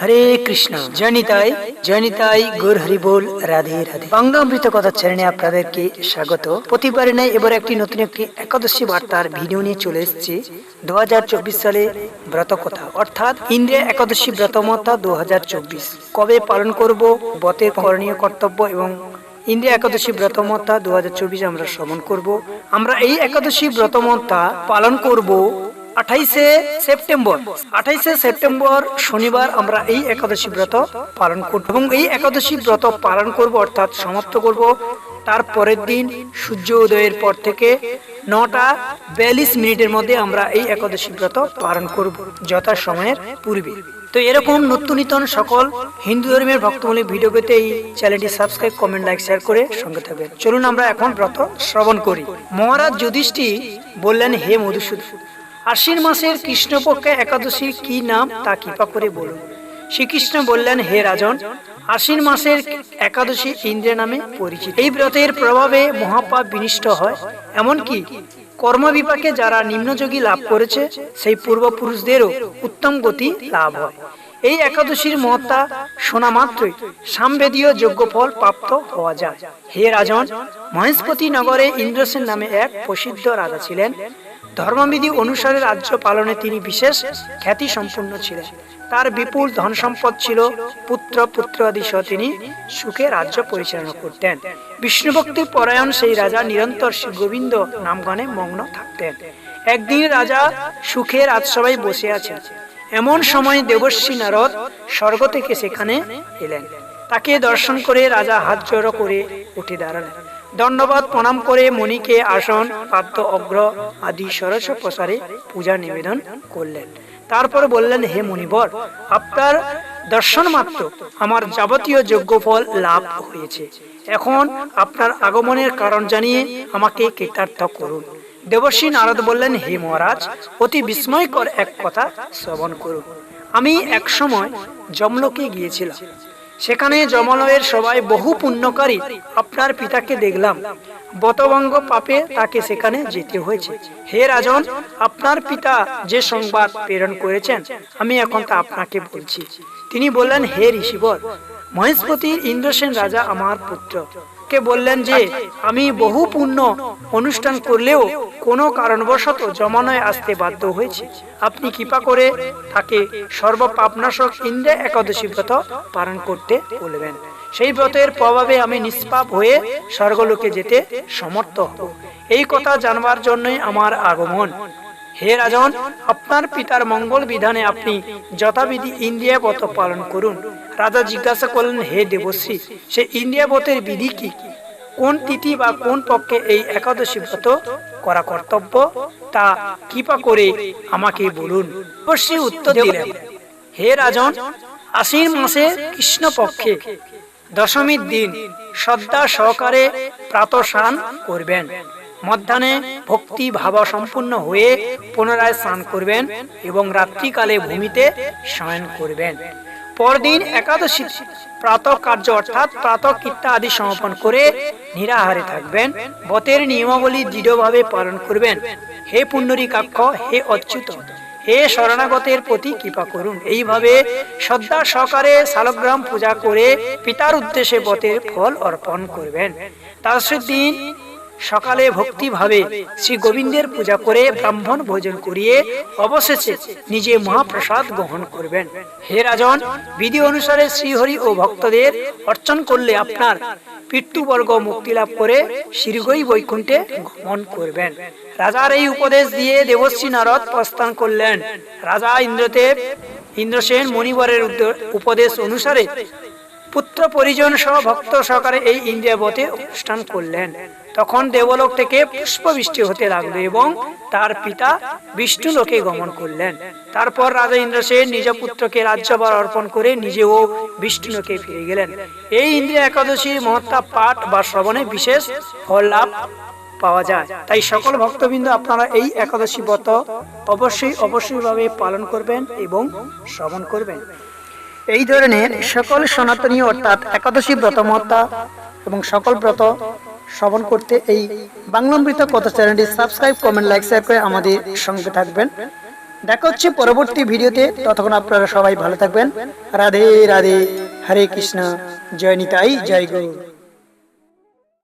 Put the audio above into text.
হরে কৃষ্ণ। জয়নিতাই জয়নিতাই গোর হরি বল, রাধে রাধে। বাংলা অমৃত কথা চ্যানেলে আপনাদেরকে স্বাগত। প্রতিবারে নাই এবার একটি নতুন একটি একাদশী বার্তার ভিডিও নিয়ে চলে এসেছি। দু হাজার চব্বিশ সালে ব্রত কথা, অর্থাৎ ইন্দ্রিয়া একাদশী ব্রতমতা দু হাজার চব্বিশ। কবে পালন করব, বতের করণীয় কর্তব্য এবং ইন্দ্রিয়া একাদশী ব্রতমতা দুহাজার চব্বিশ আমরা শ্রবণ করব। আমরা এই একাদশী ব্রতমতা পালন করব আঠাইশে সেপ্টেম্বর আঠাইশে সেপ্টেম্বর শনিবার আমরা এই একাদশী ব্রত পালন করব এবং এই একাদশী ব্রত পালন করব অর্থাৎ সমাপ্ত করব। দিন সূর্য উদয়ের পর থেকে নটা বিয়াল্লিশ মিনিটের মধ্যে আমরা এই একাদশী ব্রত পালন করব যথা সময়ের পূর্বে। তো এরকম নূতন সকল হিন্দু ধর্মের ভক্তমূলক ভিডিও পেতে এই চ্যানেলটি সাবস্ক্রাইব, কমেন্ট, লাইক, শেয়ার করে সঙ্গে থাকবেন। চলুন আমরা এখন ব্রত শ্রবণ করি। মহারাজ যুধিষ্ঠি বললেন, হে মধুসূদন আশ্বিন মাসের কৃষ্ণপক্ষে একাদশীর কি নাম তা কৃপা করে বলুন। শ্রীকৃষ্ণ বললেন, হে রাজন, আশ্বিন মাসের একাদশী ইন্দ্র নামে পরিচিত। এই ব্রতের প্রভাবে মহাপাপ বিনিষ্ট হয়। এমনকি কর্মবিপাকে যারা নিম্নযোগী লাভ করেছে, সেই পূর্বপুরুষদেরও উত্তম গতি লাভ হয়। এই একাদশীর মহত্তা শোনা মাত্রই সামবেদীয় যোগ্য ফল প্রাপ্ত হওয়া যায়। হে রাজন, মহেশপতি নগরে ইন্দ্রসেন নামে এক প্রসিদ্ধ রাজা ছিলেন। ধর্মবিধি অনুসারে রাজ্য পালনে তিনি বিশেষ খ্যাতি সম্পন্ন ছিলেন। তার বিপুল ধন সম্পদ ছিল পুত্র পুত্র আদি সহ তিনি সুখে রাজ্য পরিচালনা করতেন। বিষ্ণুভক্তি পরায়ণ সেই রাজা নিরন্তর শ্রী গোবিন্দ নামগানে মগ্ন থাকতেন। একদিন রাজা সুখে রাজসভায় বসে আছেন। এমন সময় দেবশ্রী নারদ স্বর্গ থেকে সেখানে এলেন। তাকে দর্শন করে রাজা হাত জড়ো করে উঠে দাঁড়ালেন। দণ্ডবাদ প্রণাম করে মণিকে আসন, পাদ্য, অগ্র আদি সরস প্রসারে পূজা নিবেদন করলেন। তারপর বললেন, হে মণিবর, আপনার দর্শন মাত্র। আমার যাবতীয় যোগ্য ফল লাভ হয়েছে। এখন আপনার আগমনের কারণ জানিয়ে আমাকে কৃতার্থ করুন। দেবশ্রী নারদ বললেন, হে মহারাজ, অতি বিস্ময়কর এক কথা শ্রবণ করুন। আমি এক সময় জমলোকে গিয়েছিলাম। সেখানে জমালয়ের সবাই বহু পুণ্যকারী আপনার পিতাকে দেখলাম। বতভঙ্গ পাপে তাকে সেখানে যেতে হয়েছে। হে রাজন, আপনার পিতা যে সংবাদ প্রেরণ করেছেন, আমি এখন তা আপনাকে বলছি। তিনি বললেন, হে ঋষিবর মহেশপতির ইন্দ্রসেন রাজা আমার পুত্র। কে বললেন যে, আমি বহু পুণ্য অনুষ্ঠান করলেও কোনো কারণবশত জমানয় আসতে বাধ্য হয়েছে। আপনি কৃপা করে তাকে সর্বপাপনাশক ইন্দ্রে একাদশী ব্রত পালন করতে বলবেন। সেই ব্রতের প্রভাবে আমি নিষ্পাপ হয়ে স্বর্গলোকে যেতে সমর্থ হব। এই কথা জানবার জন্যই আমার আগমন। হে রাজন, আপনার পিতার মঙ্গল বিধানে আপনি যথাবিধি ইন্দ্রিয়া ব্রত পালন করুন। রাজা জিজ্ঞাসা করলেন, হে দেবশ্রী, সে ইন্দ্রিয়া ব্রতের বিধি কি? কোন তিথি বা কোন পক্ষে এই একাদশী ব্রত করা কর্তব্য? তা কৃপা করে আমাকে বলুন। দেবশ্রী উত্তর দিলেন, হে রাজন, আশ্বিন মাসে কৃষ্ণ পক্ষে দশমীর দিন শ্রদ্ধা সহকারে প্রাতঃস্নান করবেন। মধ্যাহ্নে ভক্তি ভাবা সম্পূর্ণ হয়ে পুনরায় স্নান করবেন এবং রাত্রিকালে ভূমিতে শয়ন করবেন। পরদিন একাদশী প্রাতঃ কার্য অর্থাৎ প্রাতঃ কীর্তা আদি সমাপন করে নিরাহারে থাকবেন। বতের নিয়মাবলী দৃঢ়ভাবে পালন করবেন। হে পুণ্ডরীকাক্ষ, হে অচ্যুত, হে শরণাগতের প্রতি কৃপা করুন। এইভাবে শ্রদ্ধা সহকারে শালগ্রাম পূজা করে পিতার উদ্দেশ্যে বতের ফল অর্পণ করবেন। তার দিন সকালে ভক্তিভাবে শ্রী গোবিন্দের পূজা করে ব্রাহ্মণ ভোজন করিয়ে অবশেষে নিজে মহাপ্রসাদ গ্রহণ করবেন। হে রাজন, বিধি অনুসারে শ্রীহরি ও ভক্তদের অর্চন করলে আপনার পিতৃবর্গ মুক্তি লাভ করে শীর্ঘই বৈকুণ্ঠে গমন করবেন। রাজার এই উপদেশ দিয়ে দেবশ্রী নারদ প্রস্থান করলেন। রাজা ইন্দ্রদেব, ইন্দ্রসেন মণিবরের উপদেশ অনুসারে পুত্র পরিজন সহ ভক্ত সহকারে এই ইন্দ্রিয়াবতে অনুষ্ঠান করলেন। তখন দেবলোক থেকে পুষ্পবৃষ্টি হতে লাগল এবং তার পিতা বিষ্ণু লোকে গমন করলেন। তারপর রাজা ইন্দ্রসেন নিজ পুত্রকে রাজ্যভার অর্পণ করে নিজেও বিষ্ণু লোকে ফিরে গেলেন। এই ইন্দ্রিয় একাদশীর মহত্তা পাঠ বা শ্রবণে বিশেষ ফল লাভ পাওয়া যায়। তাই সকল ভক্তবৃন্দ, আপনারা এই একাদশী ব্রত অবশ্যই অবশ্যই ভাবে পালন করবেন এবং শ্রবণ করবেন। এই ধরনের সকল সনাতনী অর্থাৎ একাদশী ব্রতমত্তা এবং সকল ব্রত শ্রবণ করতে এই বাংলামৃত কথা চ্যানেলটি সাবস্ক্রাইব, কমেন্ট, লাইক শেয়ার করে আমাদের সঙ্গে থাকবেন। দেখা হচ্ছে পরবর্তী ভিডিওতে। ততক্ষণ আপনারা সবাই ভালো থাকবেন। রাধে রাধে, হরে কৃষ্ণ। জয় নিতাই, জয় গৌর।